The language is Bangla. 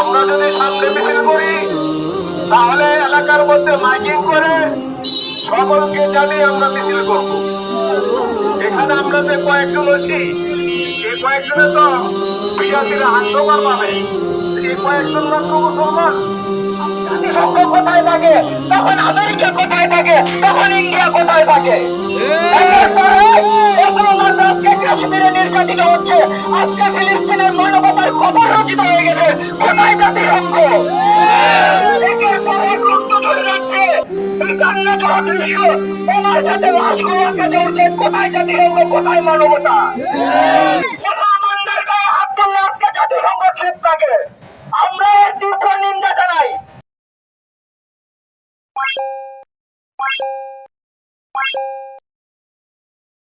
আমরা যদি সামনে মিছিল করি, তাহলে এলাকার মধ্যে মাইকিং করে সকলকে জানিয়ে আমরা মিছিল করব। এখানে আমরা যে কয়েকজন আছি, এই কয়েকজনে তো বিজাতিরা হাস্যকর পাবে এই কয়েকজন মাত্র মুসলমান। কোথায় থাকে? তখন আমেরিকা কোথায় থাকে? তখন ইন্ডিয়া কোথায় থাকে? কাশ্মীরে নির্যাতিত হচ্ছে। আজকে ফিলিস্তিনের মানবতার কবর রচিত হয়ে গেছে। কোথায় জাতিসংঘ একের মানবতা? আমরা তীব্র নিন্দা জানাই।